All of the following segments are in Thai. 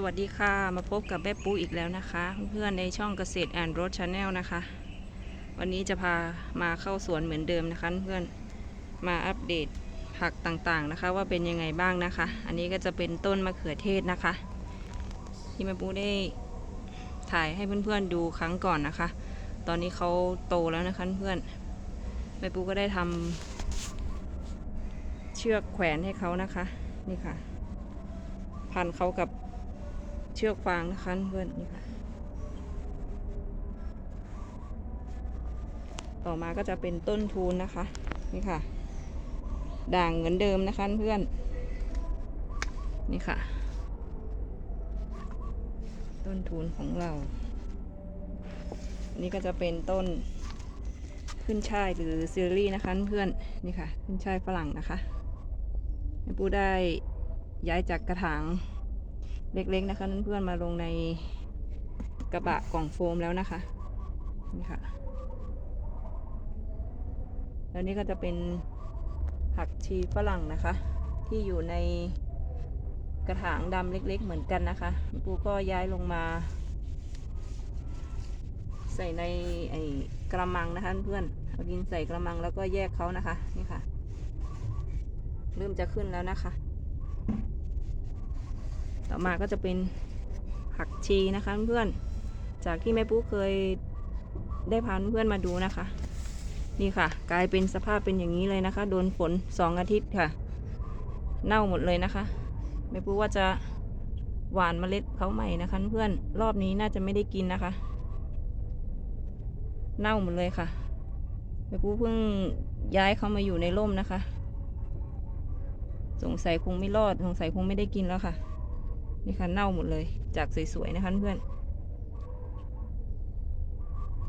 สวัสดีค่ะ มาพบกับแม่ปูอีกแล้วนะคะ เพื่อนในช่องเกษตรแอนด์รถชาแนลนะคะ วันนี้จะพามาเข้าสวนเหมือนเดิมนะคะ เพื่อนมาอัปเดตผักต่างๆนะคะ ว่าเป็นยังไงบ้างนะคะ อันนี้ก็จะเป็นต้นมะเขือเทศนะคะ ที่แม่ปูได้ถ่ายให้เพื่อนๆดูครั้งก่อนนะคะ ตอนนี้เขาโตแล้วนะคะเพื่อนแม่ปูก็ได้ทำเชือกแขวนให้เขานะคะ นี่ค่ะ พันเขากับ เชือกฟางนะคะเพื่อนนี่ค่ะต่อมาก็จะเป็นต้นทูนนะคะนี่ค่ะ ด่างเหมือนเดิมนะคะเพื่อนนี่ค่ะ ต้นทูนของเรา นี่ก็จะเป็นต้นขึ้นช่ายหรือซีรีส์นะคะเพื่อนนี่ค่ะ ขึ้นช่ายฝรั่งนะคะปูได้ย้ายจากกระถาง เล็กๆนะคะเพื่อนๆมาลงในกระบะกล่องโฟมแล้วนะคะนี่ค่ะแล้วนี่ก็จะเป็นผักชีฝรั่งนะคะ ที่อยู่ในกระถางดำเล็ก ๆ เหมือนกันนะคะปูก็ย้ายลงมา ใส่ในไอ้กระมังนะคะเพื่อนเอาดินใส่กระมังแล้วก็แยกเขานะคะนี่ค่ะ เริ่มจะขึ้นแล้วนะคะ มาก็จะเป็นผักชีนะคะเพื่อนจากที่แม่ปุ๊เคยได้พาเพื่อนมาดูนะคะ นี่ค่ะ กลายเป็นสภาพเป็นอย่างนี้เลยนะคะ โดนฝนสองอาทิตย์ค่ะ เน่าหมดเลยนะคะแม่ปุ๊ว่าจะหวานเมล็ดเขาใหม่นะคะเพื่อนรอบนี้น่าจะไม่ได้กินนะคะ เน่าหมดเลยค่ะแม่ปุ๊เพิ่งย้ายเขามาอยู่ในร่มนะคะ สงสัยคงไม่รอดสงสัยคงไม่ได้กินแล้วค่ะ นี่ค่ะเน่าหมดเลยจากสวยๆนะคะเพื่อน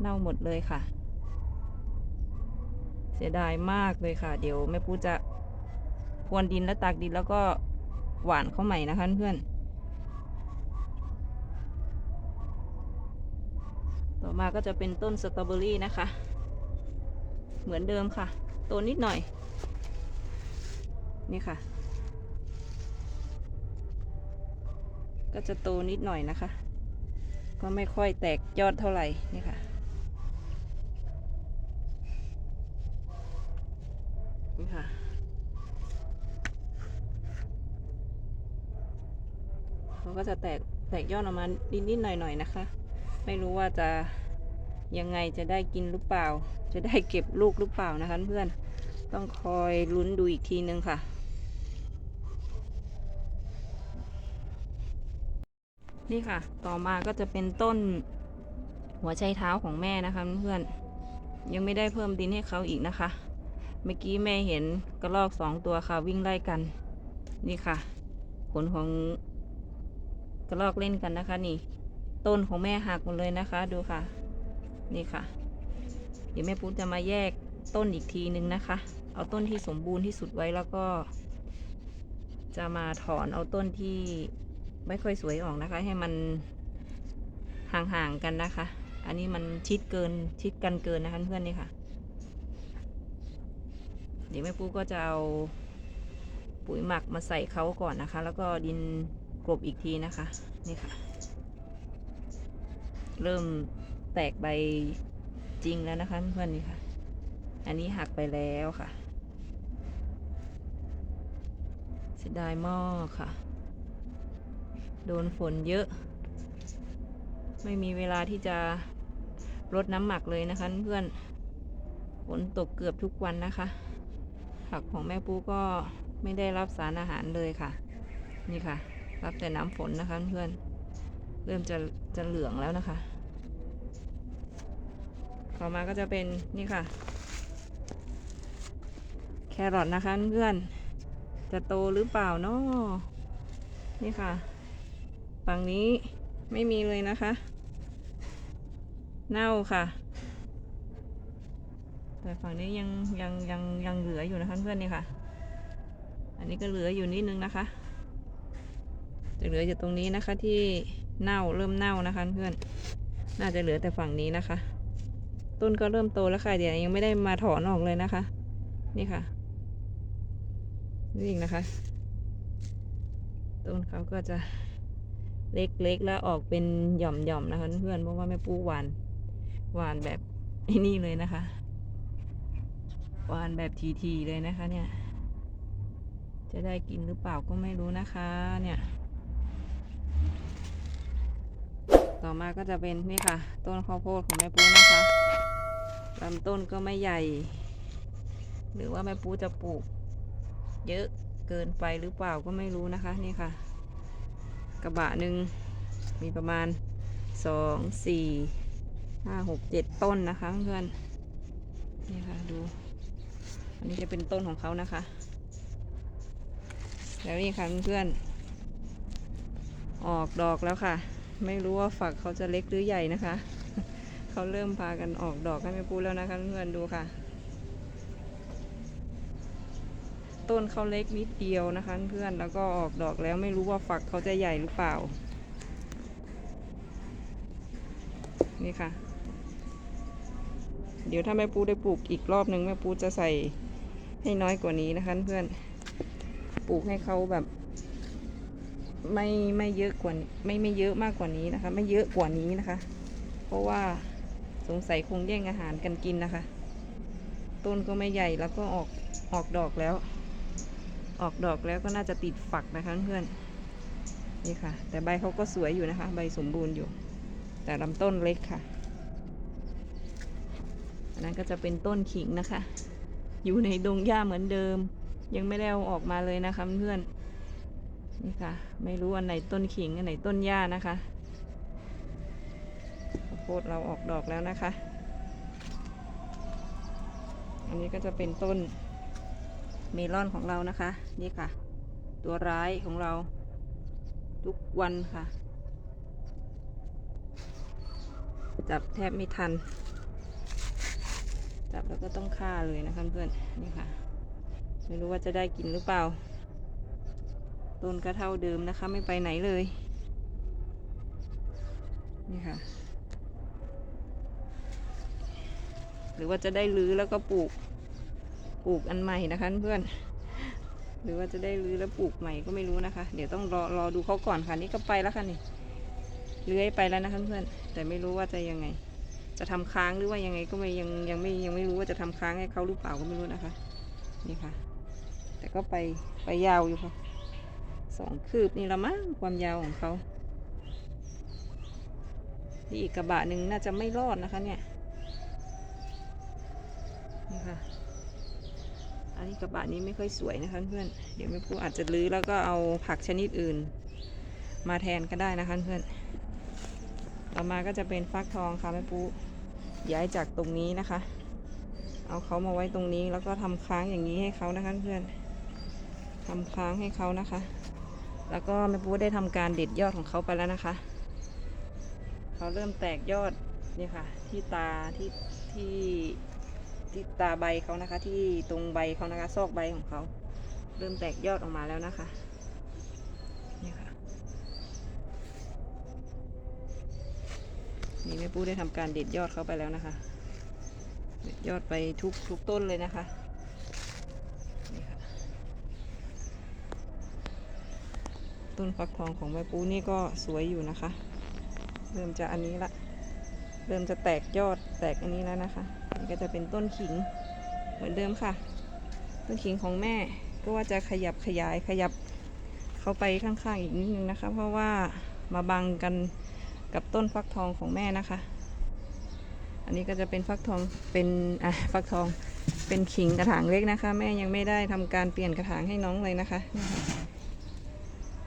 เน่าหมดเลยค่ะ เสียดายมากเลยค่ะ เดี๋ยวแม่ปูจะพรวนดินแล้วตากดินแล้วก็หวานเข้าใหม่นะคะเพื่อนต่อมาก็จะเป็นต้นสตรอเบอรี่นะคะ เหมือนเดิมค่ะ โตนิดหน่อย นี่ค่ะ ก็จะโตนิดหน่อยนะคะ ก็ไม่ค่อยแตกยอดเท่าไหร่นี่ค่ะนี่ค่ะ เขาก็จะแตกแตกยอดออกมานิดๆหน่อยๆนะคะ ไม่รู้ว่าจะยังไงจะได้กินหรือเปล่า จะได้เก็บลูกหรือเปล่านะคะเพื่อนต้องคอยลุ้นดูอีกทีนึงค่ะ นี่ค่ะ ต่อมาก็จะเป็นต้นหัวไชเท้าของแม่นะคะเพื่อนยังไม่ได้เพิ่มดินให้เขาอีกนะคะ เมื่อกี้แม่เห็นกระรอกสองตัวค่ะวิ่งไล่กัน นี่ค่ะ ผลของกระรอกเล่นกันนะคะ นี่ ต้นของแม่หักหมดเลยนะคะ ดูค่ะ นี่ค่ะ เดี๋ยวแม่ปุ๊จะมาแยกต้นอีกทีนึงนะคะ เอาต้นที่สมบูรณ์ที่สุดไว้แล้วก็ จะมาถอนเอาต้นที่ ไม่ค่อยสวยออกนะคะ ให้มันห่างๆกันนะคะ อันนี้มันชิดเกินชิดกันเกินนะคะเพื่อนนี่ค่ะ เดี๋ยวแม่ปูก็จะเอาปุ๋ยหมักมาใส่เขาก่อนนะคะ แล้วก็ดินกลบอีกทีนะคะ นี่ค่ะ เริ่มแตกใบจริงแล้วนะคะเพื่อนนี่ค่ะ อันนี้หักไปแล้วค่ะเสียดายมากค่ะ โดนฝนเยอะ ไม่มีเวลาที่จะรดน้ำหมักเลยนะคะเพื่อนฝนตกเกือบทุกวันนะคะ ผักของแม่ปูก็ไม่ได้รับสารอาหารเลยค่ะ นี่ค่ะ รับแต่น้ำฝนนะคะเพื่อนเริ่มจะจะเหลืองแล้วนะคะ ต่อมาก็จะเป็นนี่ค่ะ แครอทนะคะเพื่อนจะโตหรือเปล่าเนาะนี่ค่ะ ฝั่งนี้ไม่มีเลยนะคะ เน่าค่ะ แต่ฝั่งนี้ยังยังยังยังเหลืออยู่นะคะเพื่อนนี่ค่ะ อันนี้ก็เหลืออยู่นิดนึงนะคะจะเหลืออยู่ตรงนี้นะคะที่เน่าเริ่มเน่านะคะเพื่อน น่าจะเหลือแต่ฝั่งนี้นะคะ ต้นก็เริ่มโตแล้วค่ะเดี๋ยวยังไม่ได้มาถอนออกเลยนะคะ นี่ค่ะนี่อีกนะคะ ต้นเขาก็จะ เล็กๆ แล้วออกเป็นหย่อมๆนะคะเพื่อนเพราะว่าแม่ปูหวานหวานแบบนี่เลยนะคะหวานแบบทีๆเลยนะคะเนี่ย จะได้กินหรือเปล่าก็ไม่รู้นะคะเนี่ย ต่อมาก็จะเป็นนี่ค่ะ ต้นข้าวโพดของแม่ปูนะคะลำต้นก็ไม่ใหญ่ หรือว่าแม่ปูจะปลูก เยอะเกินไปหรือเปล่าก็ไม่รู้นะคะนี่ค่ะ กระบะหนึ่งมีประมาณสองสี่ห้าหกเจ็ดต้นนะคะเพื่อนนี่ค่ะดู อันนี้จะเป็นต้นของเขานะคะ แล้วนี่ค่ะเพื่อนออกดอกแล้วค่ะ ไม่รู้ว่าฝักเขาจะเล็กหรือใหญ่นะคะ เขาเริ่มพากันออกดอกให้แม่ปูแล้วนะคะเพื่อนดูค่ะ ต้นเขาเล็กนิดเดียวนะคะ เพื่อนแล้วก็ออกดอกแล้วไม่รู้ว่าฝักเขาจะใหญ่หรือเปล่า นี่ค่ะ เดี๋ยวถ้าแม่ปูได้ปลูกอีกรอบหนึ่งแม่ปูจะใส่ให้น้อยกว่านี้นะคะ เพื่อนปลูกให้เขาแบบไม่ไม่เยอะกว่าไม่ไม่เยอะมากกว่านี้นะคะ ไม่เยอะกว่านี้นะคะ เพราะว่าสงสัยคงแย่งอาหารกันกินนะคะ ต้นก็ไม่ใหญ่แล้วก็ออกออกดอกแล้ว ออกดอกแล้วก็น่าจะติดฝักนะคะเพื่อนนี่ค่ะ แต่ใบเขาก็สวยอยู่นะคะ ใบสมบูรณ์อยู่ แต่ลำต้นเล็กค่ะอันนั้นก็จะเป็นต้นขิงนะคะ อยู่ในดงหญ้าเหมือนเดิม ยังไม่ได้เอาออกมาเลยนะคะเพื่อนนี่ค่ะ ไม่รู้อันไหนต้นขิงอันไหนต้นหญ้านะคะข้าวโพดเราออกดอกแล้วนะคะ อันนี้ก็จะเป็นต้น เมลอนของเรานะคะ นี่ค่ะ ตัวร้ายของเรา ทุกวันค่ะ จับแทบไม่ทัน จับแล้วก็ต้องฆ่าเลยนะคะเพื่อนนี่ค่ะ ไม่รู้ว่าจะได้กินหรือเปล่า ต้นก็เท่าเดิมนะคะ ไม่ไปไหนเลย นี่ค่ะ หรือว่าจะได้รื้อแล้วก็ปลูก ปลูกอันใหม่นะคะเพื่อน หรือว่าจะได้รื้อแล้วปลูกใหม่ก็ไม่รู้นะคะ เดี๋ยวต้องรอรอดูเขาก่อนค่ะนี่ก็ไปแล้วค่ะนี่เลื้อยไปแล้วนะคะเพื่อน แต่ไม่รู้ว่าจะยังไง จะทำค้างหรือว่ายังไงก็ไม่ยังยังไม่ยังไม่รู้ว่าจะทำค้างให้เขาหรือเปล่าก็ไม่รู้นะคะ นี่ค่ะ แต่ก็ไปไปยาวอยู่ค่ะสองคืบนี่ละมั้งความยาวของเขาที่อีกกระบะหนึ่งน่าจะไม่รอดนะคะเนี่ย นี่ค่ะ อันนี้กระบะนี้ไม่ค่อยสวยนะคะเพื่อน เดี๋ยวแม่ปูอาจจะรื้อแล้วก็เอาผักชนิดอื่น มาแทนก็ได้นะคะเพื่อน ต่อมาก็จะเป็นฟักทองค่ะแม่ปูย้ายจากตรงนี้นะคะ เอาเขามาไว้ตรงนี้แล้วก็ทำค้างอย่างนี้ให้เขานะคะเพื่อนทำค้างให้เขานะคะ แล้วก็แม่ปูได้ทำการเด็ดยอดของเขาไปแล้วนะคะ เขาเริ่มแตกยอดนี่ค่ะ ที่ตาที่ที่ ที่ตาใบเขานะคะ ที่ตรงใบเขานะคะ ซอกใบของเขา เริ่มแตกยอดออกมาแล้วนะคะนี่ค่ะนี่แม่ปูได้ทำการเด็ดยอดเขาไปแล้วนะคะ เด็ดยอดไปทุกทุกต้นเลยนะคะนี่ค่ะต้นฟักทองของแม่ปูนี่ก็สวยอยู่นะคะ เริ่มจะอันนี้ละ เริ่มจะแตกยอดแตกอันนี้แล้วนะคะ นี่ก็จะเป็นต้นขิงเหมือนเดิมค่ะ ต้นขิงของแม่ก็ว่าจะขยับขยายขยับเข้าไปข้างๆอีกนิดนึงนะคะ เพราะว่ามาบังกันกับต้นฟักทองของแม่นะคะ อันนี้ก็จะเป็นฟักทองเป็นอะฟักทองเป็นขิงกระถางเล็กนะคะ แม่ยังไม่ได้ทำการเปลี่ยนกระถางให้น้องเลยนะคะ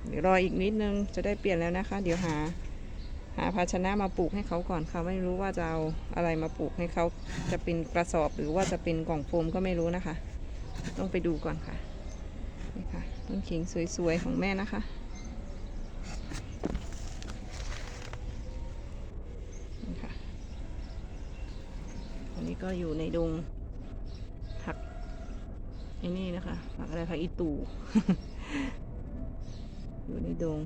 เดี๋ยวรออีกนิดนึงจะได้เปลี่ยนแล้วนะคะ เดี๋ยวหา หาภาชนะมาปลูกให้เขาก่อนค่ะ ไม่รู้ว่าจะเอาอะไรมาปลูกให้เขาจะเป็นกระสอบหรือว่าจะเป็นกล่องโฟมก็ไม่รู้นะคะ ต้องไปดูก่อนค่ะนี่ค่ะต้นขิงสวยๆของแม่นะคะนี่ค่ะอันนี้ก็อยู่ในดงผักไอ้นี่นะคะผักอะไรผักอีตูอยู่ในดง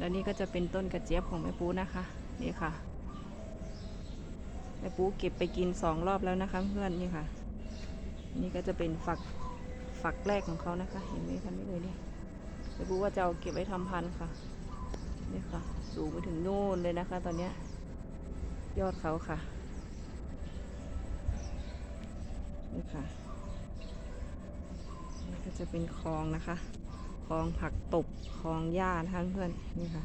แล้วนี่ก็จะเป็นต้นกระเจี๊ยบของแม่ปูนะคะ นี่ค่ะ แม่ปูเก็บไปกินสองรอบแล้วนะคะเพื่อนนี่ค่ะ นี่ก็จะเป็นฝักฝักแรกของเขานะคะ เห็นไหมคะนี่เลยนี่ยไม่รู้ว่าจะเอาเก็บไว้ทำพันธุ์ค่ะ นี่ค่ะ สูงไปถึงโน่นเลยนะคะ ตอนเนี้ยยอดเขาค่ะ นี่ค่ะ นี่ก็จะเป็นคลองนะคะ คลองผักตบคลองหญ้านะคะเพื่อนนี่ค่ะ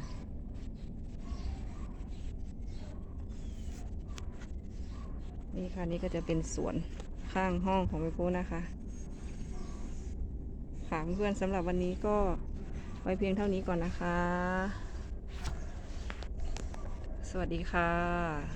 นี่ค่ะนี่ก็จะเป็นสวนข้างห้องของพี่ปูนะคะค่ะเพื่อนสำหรับวันนี้ก็ไว้เพียงเท่านี้ก่อนนะคะ สวัสดีค่ะ